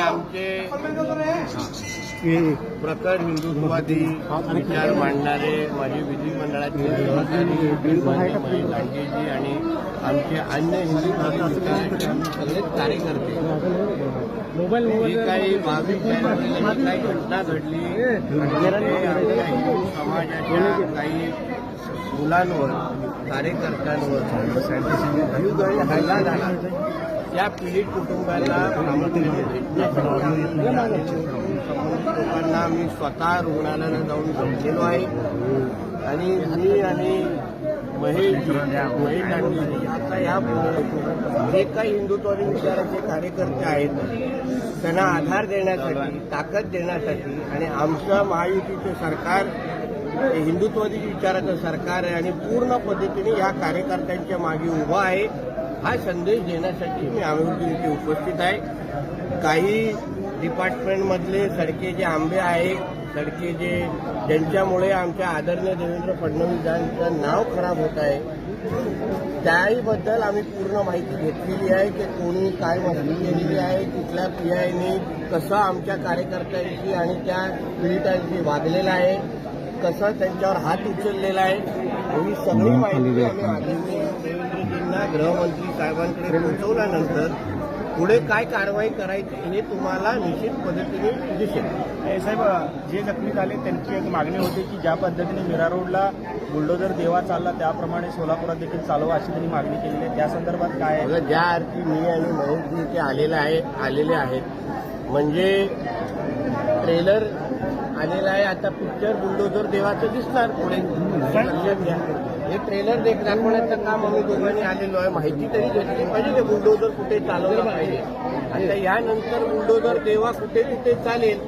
आमचे प्रखर हिंदुत्ववादी विचार मांडणारे माझे विधिमंडळाचे सहकारी मान्य आणि आमचे अन्य हिंदू सगळेच कार्यकर्ते. जी काही भाविक काही घटना घडली ते आमच्या हिंदू समाजाच्या काही मुलांवर कार्यकर्त्यांवर जीवघेणी हल्ला झाला त्या पीडित कुटुंबाला प्रामुख्याने लोकांना मी स्वतः रुग्णालयाला जाऊन भेटलेलो आहे. आणि मी आणि महेश महेश आता या जे काही हिंदुत्ववादी विचाराचे कार्यकर्ते आहेत त्यांना आधार देण्यासाठी ताकद देण्यासाठी आणि आमचं महायुतीचं सरकार हिंदुत्ववादी विचाराचं सरकार आहे आणि पूर्ण पद्धतीने या कार्यकर्त्यांच्या मागे उभा आहे हा संदेश देण्यासाठी मी आम्ही इथे उपस्थित आहे. काही डिपार्टमेंटमधले सडके जे आंबे आहेत सडके जे ज्यांच्यामुळे आमच्या आदरणीय देवेंद्र फडणवीस यांचं नाव खराब होत आहे त्याहीबद्दल आम्ही पूर्ण माहिती घेतलेली आहे की कोणी काय माहिती केलेली आहे कुठल्या पी आयने कसं आमच्या कार्यकर्त्यांशी आणि त्या पीडितांशी वागलेलं आहे. कसं त्यांच्यावर हात उचललेला आहे ही सगळी माहिती आम्ही देवेंद्रजींना गृहमंत्री साहेबांकडे पोहोचवल्यानंतर पुढे काय कारवाई करायची हे तुम्हाला निश्चित पद्धतीने दिसेल. साहेब जे जखमी झाले त्यांची एक मागणी होती की ज्या पद्धतीने मीरा रोडला बुलडोजर देवा चालला त्याप्रमाणे सोलापुरात देखील चालवा अशी त्यांनी मागणी केलेली आहे. त्या संदर्भात काय आहे? ज्या अर्थी मी आणि महेशजी इथे आलेले आहे आलेले आहेत म्हणजे ट्रेलर आलेला आहे. आता पिक्चर बुलडोजर देवाचं दिसणार. पुढे लक्षात घ्या. हे ट्रेलर देख दाखवण्याचं काम आम्ही दोघांनी आलेलो आहे. माहिती तरी घेतली पाहिजे ते बुलडोजर कुठे चालवलं पाहिजे. आता यानंतर बुलडोजर देवा कुठे कुठे चालेल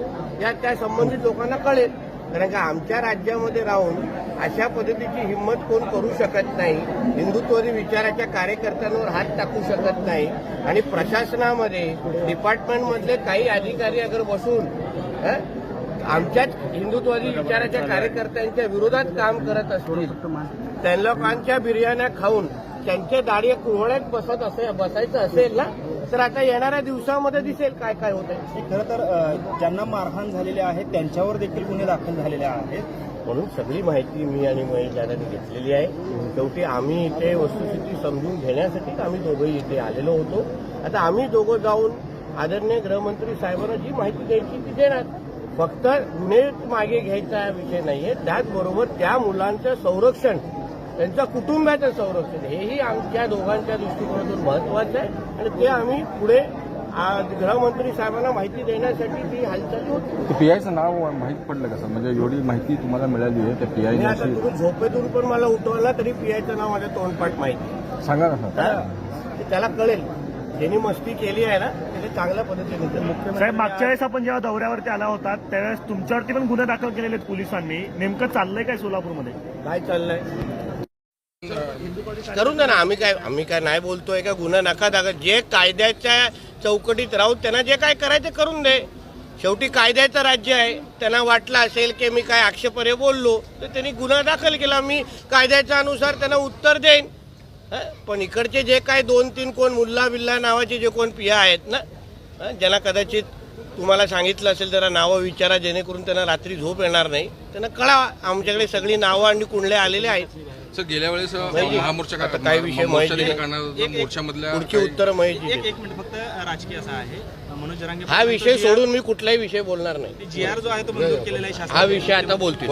या त्या संबंधित लोकांना कळेल. कारण का आमच्या राज्यामध्ये राहून अशा पद्धतीची हिंमत कोण करू शकत नाही. हिंदुत्ववादी विचाराच्या कार्यकर्त्यांवर हात टाकू शकत नाही. आणि प्रशासनामध्ये डिपार्टमेंटमधले काही अधिकारी अगर बसून आमच्याच हिंदुत्ववादी विचाराच्या कार्यकर्त्यांच्या विरोधात काम करत असतील. त्या लोकांच्या बिर्याण्या खाऊन त्यांच्या दाढी कुरवड्यात बसत असे बसायचं असेल ना तर आता येणाऱ्या दिवसामध्ये दिसेल काय काय होत आहे खरं तर ज्यांना मारहाण झालेले आहे त्यांच्यावर देखील गुन्हे दाखल झालेले आहेत. म्हणून सगळी माहिती मी आणि महेश दादांनी घेतलेली आहे. शेवटी आम्ही इथे वस्तुस्थिती समजून घेण्यासाठीच आम्ही दोघंही इथे आलेलो होतो. आता आम्ही दोघं जाऊन आदरणीय गृहमंत्री साहेबांना जी माहिती द्यायची ती देणार. फक्त गुन्हे मागे घ्यायचा विषय नाहीये. त्याचबरोबर त्या मुलांचं संरक्षण त्यांच्या कुटुंबाचं संरक्षण हेही आमच्या दोघांच्या दृष्टिकोनातून महत्वाचं आहे. आणि ते आम्ही पुढे गृहमंत्री साहेबांना माहिती देण्यासाठी ती हालचाल होती. पीआयचं नाव माहीत पडलं का सर म्हणजे एवढी माहिती तुम्हाला मिळाली आहे त्या मी पीआयने आता तुम्ही झोपेतून पण मला उठवला तरी पीआयचं नाव माझ्या तोंडपाठ माहिती सांगा ना. त्याला कळेल. ज्यांनी मस्ती केली आहे ना त्याला चांगल्या पद्धतीने. साहेब मागच्या वेळेस आपण जेव्हा दौऱ्यावरती आला होता त्यावेळेस तुमच्यावरती पण गुन्हे दाखल केलेले आहेत पोलिसांनी. नेमकं चाललंय काय सोलापूरमध्ये? काय चाललंय? करून द्या ना आम्ही काय आम्ही काय नाही बोलतोय का? गुन्हा नका दाखल जे कायद्याच्या चौकटीत राहून त्यांना जे काय करायचं ते करून दे. शेवटी कायद्याचं राज्य आहे. त्यांना वाटलं असेल की मी काय आक्षेपार्ह बोललो तर त्यांनी गुन्हा दाखल केला. मी कायद्याच्या अनुसार त्यांना उत्तर देईन? पण इकडचे जे काय दोन तीन कोण मुल्ला बिल्ला नावाचे जे कोण पिया आहेत ना? ज्यांना कदाचित तुम्हाला सांगितलं असेल जरा नावं विचारा जेणेकरून त्यांना रात्री झोप येणार नाही. त्यांना कळावा आमच्याकडे सगळी नावं आणि कुंडले आलेले आहेत. सर गेल्या वेळेस महामोर्चा विषय. मोर्चामधल्या पुढची काही- उत्तर माहिती एक मिनिट फक्त राजकीय असा आहे. मनोज जरांगे हा विषय सोडून मी कुठलाही विषय बोलणार नाही. जी आर जो आहे तो मंजूर केलेला आहे हा. विषय आता बोलतोय